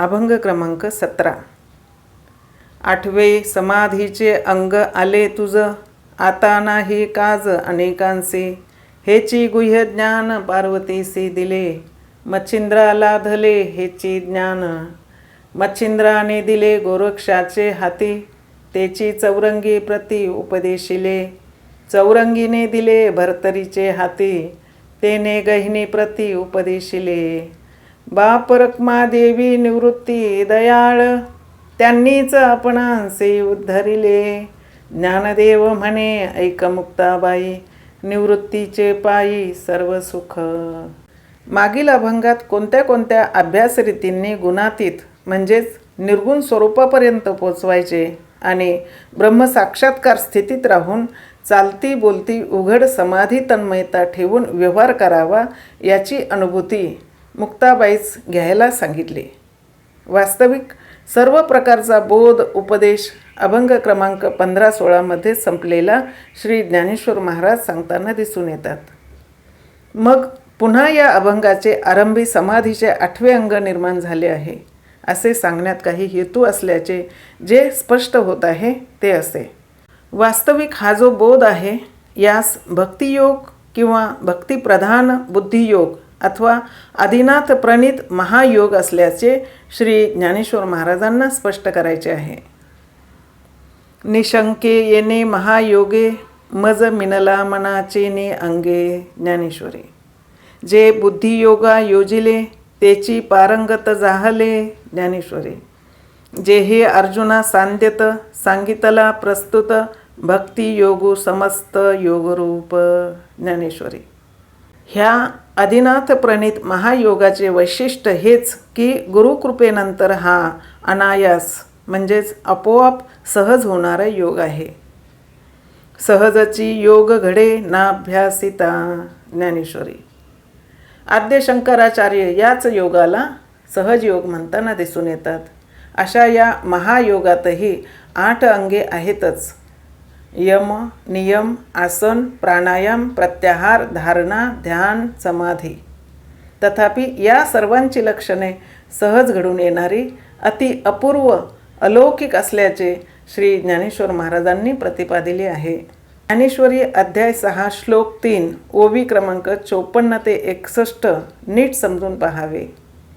अभंग क्रमांक सतरा. आठवे समाधीचे अंग आले तुझ. आता नाही काज अनेकांचे. हेची गुह्य ज्ञान पार्वतीसी दिले. मच्छिंद्राला धले हेची ज्ञान. मच्छिंद्राने दिले गोरक्षाचे हाती. तेची चौरंगी प्रति उपदेशिले. चौरंगीने दिले भरतरीचे हाती. तेने गहिनी प्रति उपदेशिले. बाप रखमादेवी निवृत्ती दयाळ. त्यांनीच आपणांसे उद्धरिले. ज्ञानदेव म्हणे ऐक मुक्ताबाई निवृत्तीचे पायी सर्व सुख. मागील अभंगात कोणत्या कोणत्या अभ्यासरीतींनी गुणातीत म्हणजेच निर्गुण स्वरूपापर्यंत पोचवायचे आणि ब्रह्मसाक्षात्कार स्थितीत राहून चालती बोलती उघड समाधी तन्मयता ठेवून व्यवहार करावा याची अनुभूती मुक्ताबाईच घ्यायला सांगितले. वास्तविक सर्व प्रकारचा बोध उपदेश अभंग क्रमांक पंधरा सोळामध्ये संपलेला श्री ज्ञानेश्वर महाराज सांगताना दिसून येतात. मग पुन्हा या अभंगाचे आरंभी समाधीचे आठवे अंग निर्माण झाले आहे असे सांगण्यात काही हेतू असल्याचे जे स्पष्ट होत आहे ते असे. वास्तविक हा जो बोध आहे यास भक्तियोग किंवा भक्तिप्रधान बुद्धियोग अथवा आदिनाथ प्रणित महायोग असल्याचे श्री ज्ञानेश्वर महाराजांना स्पष्ट करायचे आहे. निशंके येणे महायोगे मज मिनला मनाचे ने अंगे ज्ञानेश्वरी. जे बुद्धियोगा योजिले तेची पारंगत जाहले ज्ञानेश्वरी. जे हे अर्जुना सांद्यत सांगितला प्रस्तुत भक्ती योगू समस्त योगरूप ज्ञानेश्वरी. ह्या आदिनाथ प्रणित महायोगाचे वैशिष्ट्य हेच की गुरुकृपेनंतर हा अनायास म्हणजेच आपोआप सहज होणारा योग आहे. सहजची योग घडे नाभ्यासिता ज्ञानेश्वरी. आद्य शंकराचार्य याच योगाला सहज योग म्हणताना दिसून येतात. अशा या महायोगातही आठ अंगे आहेतच. यम नियम आसन प्राणायाम प्रत्याहार धारणा ध्यान समाधी. तथापि या सर्वांची लक्षणे सहज घडून येणारी अति अपूर्व अलौकिक असल्याचे श्री ज्ञानेश्वर महाराजांनी प्रतिपादिले आहे. ज्ञानेश्वरी अध्याय सहा श्लोक तीन ओवी क्रमांक चोपन्न ते एकसष्ट नीट समजून पहावे.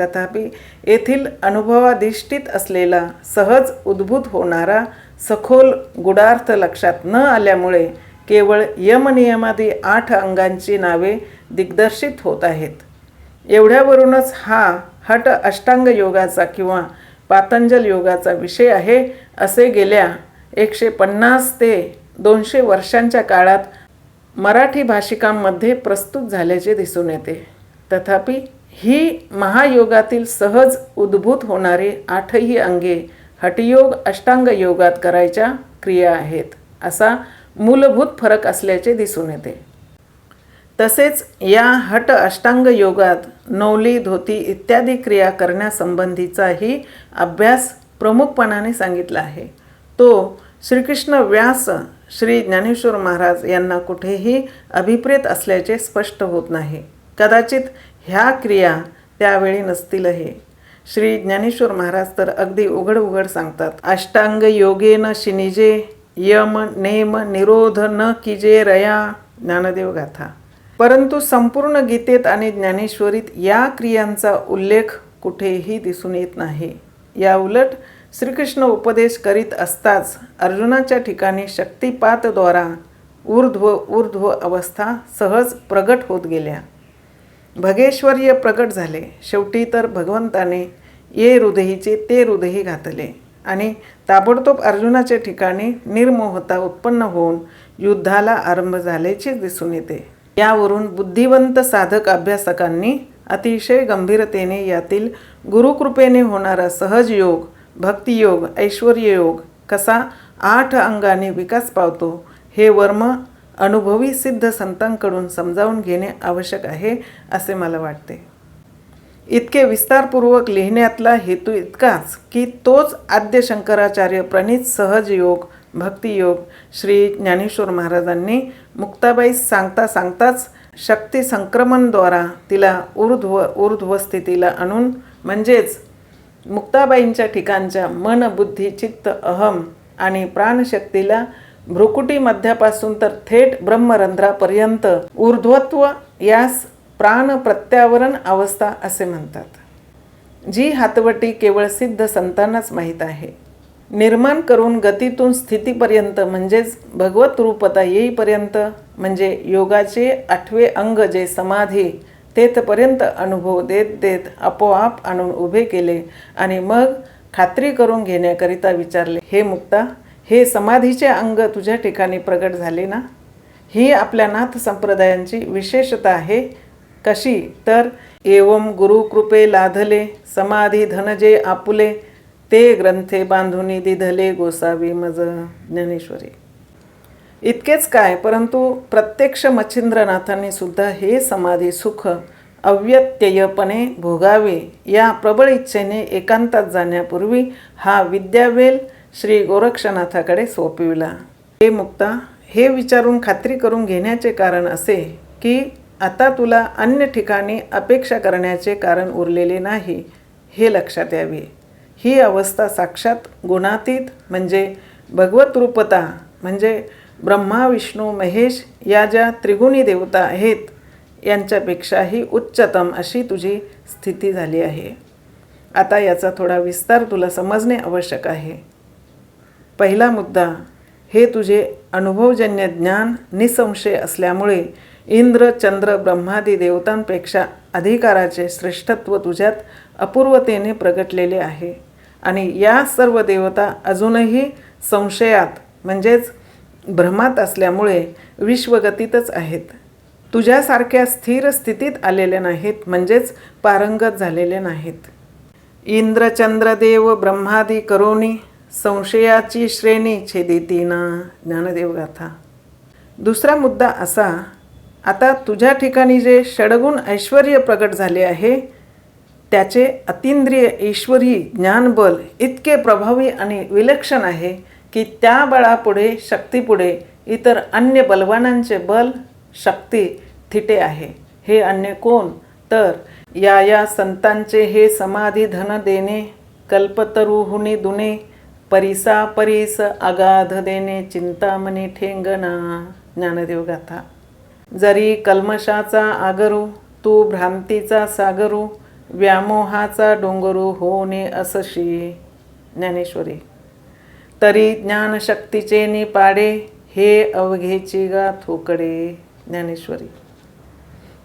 तथापि येथील अनुभवाधिष्ठित असलेला सहज उद्भूत होणारा सखोल गुडार्थ लक्षात न आल्यामुळे केवळ यमनियमादी आठ अंगांची नावे दिग्दर्शित होत आहेत. एवढ्यावरूनच हा हट अष्टांग योगाचा किंवा पातंजल योगाचा विषय आहे असे गेल्या एकशे पन्नास ते दोनशे वर्षांच्या काळात मराठी भाषिकांमध्ये प्रस्तुत झाल्याचे दिसून येते. तथापि ही महायोगातील सहज उद्भूत होणारी आठही अंगे हटयोग अष्टांग योगात करायच्या क्रिया आहेत. असा मूलभूत फरक असल्याचे दिसून येते. तसेच या हट अष्टांग योगात नवली धोती इत्यादी क्रिया करण्यासंबंधीचाही अभ्यास प्रमुखपणाने सांगितला आहे. तो श्रीकृष्ण व्यास श्री ज्ञानेश्वर महाराज यांना कुठेही अभिप्रेत असल्याचे स्पष्ट होत नाही. कदाचित ह्या क्रिया त्यावेळी नसतीलही. श्री ज्ञानेश्वर महाराज तर अगदी उघड उघड सांगतात अष्टांग योगेन शिनिजे यम नेम निरोध न किजे रया. ज्ञानदेव गाथा. परंतु संपूर्ण गीतेत आणि ज्ञानेश्वरीत या क्रियांचा उल्लेख कुठेही दिसून येत नाही. या उलट श्रीकृष्ण उपदेश करीत असताच अर्जुनाच्या ठिकाणी शक्तिपातद्वारा ऊर्ध्व ऊर्ध्व अवस्था सहज प्रगट होत गेल्या. भगेश्वर्य प्रकट झाले. शेवटी तर भगवंताने ये हृदयीचे ते हृदयी घातले आणि ताबडतोब अर्जुनाच्या ठिकाणी निर्मोहता उत्पन्न होऊन युद्धाला आरंभ झाल्याचे दिसून येते. यावरून बुद्धिवंत साधक अभ्यासकांनी अतिशय गंभीरतेने यातील गुरुकृपेने होणारा सहज योग भक्तियोग ऐश्वर्ययोग कसा आठ अंगाने विकास पावतो हे वर्म अनुभवी सिद्ध संतांकडून समजावून घेणे आवश्यक आहे असे मला वाटते. इतके विस्तारपूर्वक लिहिण्यातला हेतू इतकाच की तोच आद्य शंकराचार्य प्रणित सहज योग भक्तियोग श्री ज्ञानेश्वर महाराजांनी मुक्ताबाई सांगता सांगताच शक्ती संक्रमणद्वारा तिला ऊर्ध्व ऊर्ध्व स्थितीला आणून म्हणजेच मुक्ताबाईंच्या ठिकाणच्या मन बुद्धी चित्त अहम आणि प्राणशक्तीला भ्रुकुटी मध्यापासून तर थेट ब्रह्मरंध्रापर्यंत ऊर्ध्वत्व यास प्राण प्रत्यावरण अवस्था असे म्हणतात. जी हातवटी केवळ सिद्ध संतांनाच माहीत आहे. निर्माण करून गतीतून स्थितीपर्यंत म्हणजेच भगवत रूपता येईपर्यंत म्हणजे योगाचे आठवे अंग जे समाधी तेथपर्यंत अनुभव देत देत आपोआप आणून उभे केले आणि मग खात्री करून घेण्याकरिता विचारले हे मुक्ता हे समाधीचे अंग तुझ्या ठिकाणी प्रगट झाले ना? ही आपल्या नाथ संप्रदायांची विशेषता आहे. कशी? तर एवम गुरुकृपे लाधले समाधी धनजे आपुले ते ग्रंथे बांधुनी दिधले गोसावी मज ज्ञानेश्वरी. इतकेच काय परंतु प्रत्यक्ष मच्छिंद्रनाथांनी सुद्धा हे समाधी सुख अव्यत्ययपणे भोगावे या प्रबळ इच्छेने एकांतात जाण्यापूर्वी हा विद्यावेल श्री गोरक्षनाथाकडे सोपविला. हे मुक्ता हे विचारून खात्री करून घेण्याचे कारण असे की आता तुला अन्य ठिकाणी अपेक्षा करण्याचे कारण उरलेले नाही हे लक्षात यावे. ही अवस्था साक्षात गुणातीत म्हणजे भगवतरूपता म्हणजे ब्रह्मा विष्णू महेश या ज्या त्रिगुणी देवता आहेत यांच्यापेक्षाही उच्चतम अशी तुझी स्थिती झाली आहे. आता याचा थोडा विस्तार तुला समजणे आवश्यक आहे. पहिला मुद्दा हे तुझे अनुभवजन्य ज्ञान निसंशय असल्यामुळे इंद्र चंद्र ब्रह्मादी देवतांपेक्षा अधिकाराचे श्रेष्ठत्व तुझ्यात अपूर्वतेने प्रगटलेले आहे. आणि या सर्व देवता अजूनही संशयात म्हणजेच भ्रमात असल्यामुळे विश्वगतीतच आहेत. तुझ्यासारख्या स्थिर स्थितीत आलेले नाहीत म्हणजेच पारंगत झालेले नाहीत. इंद्रचंद्रदेव ब्रह्मादी करोनी संशयाची श्रेणी छेदितीना ज्ञानदेव गाथा. दुसरा मुद्दा असा आता तुझ्या ठिकाणी जे षडगुण ऐश्वर प्रगट झाले आहे त्याचे अतिंद्रिय ईश्वरी ज्ञानबल इतके प्रभावी आणि विलक्षण आहे की त्या बळापुढे शक्तीपुढे इतर अन्य बलवानांचे बल शक्ती थिटे आहे. हे अन्य कोण? तर या या संतांचे हे समाधी धन देणे कल्पतरुहुनी दुने परिसा परीस अगाध देणे चिंतामणी ठेंगणा ज्ञानदेव गाथा. जरी कल्मशाचा आगरू तू भ्रांतीचा सागरू व्यामोहाचा डोंगरू होणे असशी ज्ञानेश्वरी. तरी ज्ञानशक्तीचे निपाडे हे अवघेची गा थोकडे ज्ञानेश्वरी.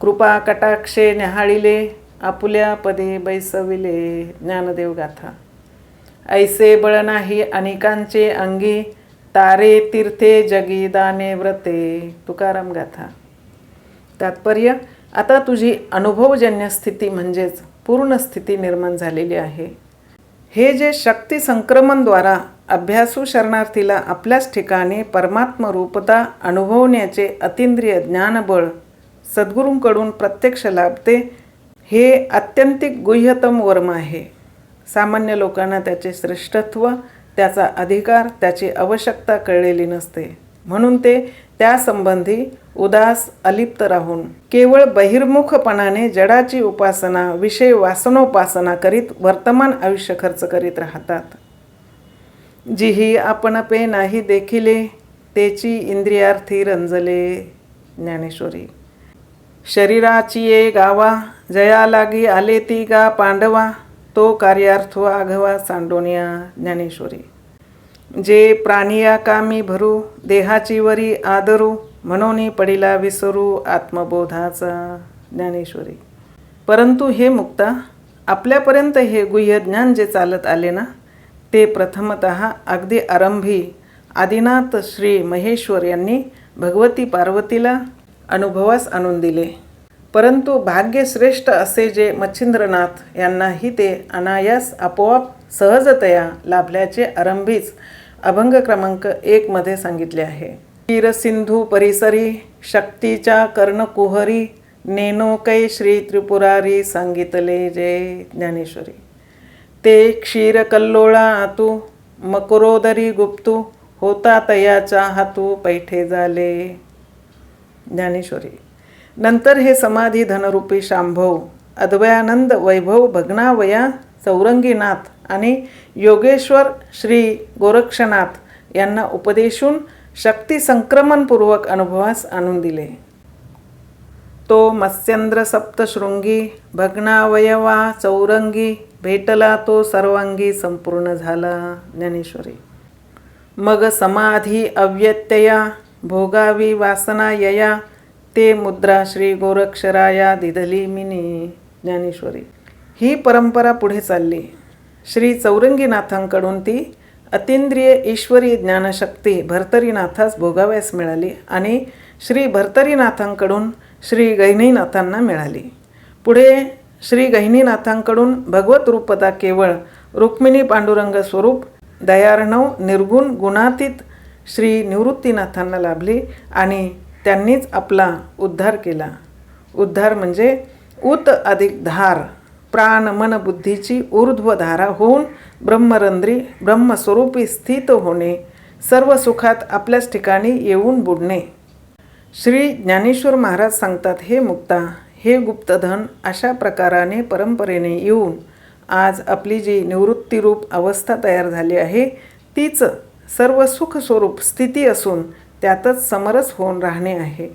कृपा कटाक्षे न्याहाळिले आपुल्या पदे बैसविले ज्ञानदेव गाथा. ऐसे बळ नाही अनेकांचे अंगी तारे तीर्थे जगी दाने व्रते. तुकाराम गाथा. तात्पर्य आता तुझी अनुभवजन्य स्थिती म्हणजेच पूर्ण स्थिती निर्माण झालेली आहे. हे जे शक्ती संक्रमणद्वारा अभ्यासू शरणार्थीला आपल्याच ठिकाणी परमात्म रूपता अनुभवण्याचे अतिंद्रिय ज्ञानबळ सद्गुरूंकडून प्रत्यक्ष लाभते हे अत्यंतिक गुह्यतम वर्म आहे. सामान्य लोकांना त्याचे श्रेष्ठत्व त्याचा अधिकार त्याची आवश्यकता कळलेली नसते. म्हणून ते त्यासंबंधी उदास अलिप्त राहून केवळ बहिर्मुखपणाने जडाची उपासना विषय वासनोपासना करीत वर्तमान आयुष्य खर्च करीत राहतात. जिही आपण पे नाही देखिले तेची इंद्रियार्थी रंजले ज्ञानेश्वरी. शरीराची ये गावा जया लागी आले ती गा पांडवा तो कार्यार्थ आघवा सांडोनिया ज्ञानेश्वरी. जे प्राणिया कामी भरू देहाची वरी आदरू म्हणून पडिला विसरू आत्मबोधाचा ज्ञानेश्वरी. परंतु हे मुक्ता आपल्यापर्यंत हे गुह्य ज्ञान जे चालत आले ना ते प्रथमत अगदी आरंभी आदिनाथ श्री महेश्वर यांनी भगवती पार्वतीला अनुभवास आणून दिले. परंतु भाग्यश्रेष्ठ असे जे मच्छिंद्रनाथ यांनाही ते अनायास आपोआप सहजतया लाभल्याचे आरंभीच अभंग क्रमांक एकमध्ये सांगितले आहे. क्षीरसिंधू परिसरी शक्तीच्या कर्णकुहरी नेनो कै श्री त्रिपुरारी सांगितले जय ज्ञानेश्वरी. ते क्षीर कल्लोळा आतू मकरोदरी गुप्तू होता तयाचा हातू पैठे झाले. ज्ञानेश्वरी. नंतर हे समाधी धनरूपी शांभव अद्वयानंद वैभव भग्नावया चौरंगीनाथ आणि योगेश्वर श्री गोरक्षनाथ यांना उपदेशून शक्ती संक्रमणपूर्वक अनुभवास आणून दिले. तो मत्स्येंद्र सप्तशृंगी भग्नावयवा चौरंगी भेटला तो सर्वांगी संपूर्ण झाला ज्ञानेश्वरी. मग समाधी अव्यत्यया भोगावी वासना यया ते मुद्रा श्री गोरक्षराया दिधली मिनी ज्ञानेश्वरी. ही परंपरा पुढे चालली. श्री चौरंगीनाथांकडून ती अतिंद्रिय ईश्वरी ज्ञानशक्ती भरतरीनाथास भोगाव्यास मिळाली आणि श्री भर्तरीनाथांकडून श्री गहिनीनाथांना मिळाली. पुढे श्री गहिनीनाथांकडून भगवत रूपता केवळ रुक्मिणी पांडुरंग स्वरूप दयार्णव निर्गुण गुणातीत श्री निवृत्तीनाथांना लाभली आणि त्यांनीच आपला उद्धार केला. उद्धार म्हणजे उत अधिक धार प्राण मन बुद्धीची ऊर्ध्वधारा होऊन ब्रह्मरंध्री ब्रह्मस्वरूपी स्थित होणे सर्व सुखात आपल्याच ठिकाणी येऊन बुडणे. श्री ज्ञानेश्वर महाराज सांगतात हे मुक्ता हे गुप्तधन अशा प्रकाराने परंपरेने येऊन आज आपली जी निवृत्तीरूप अवस्था तयार झाली आहे तीच सर्व सुखस्वरूप स्थिती असून त्यातच समरस होऊन राहणे आहे.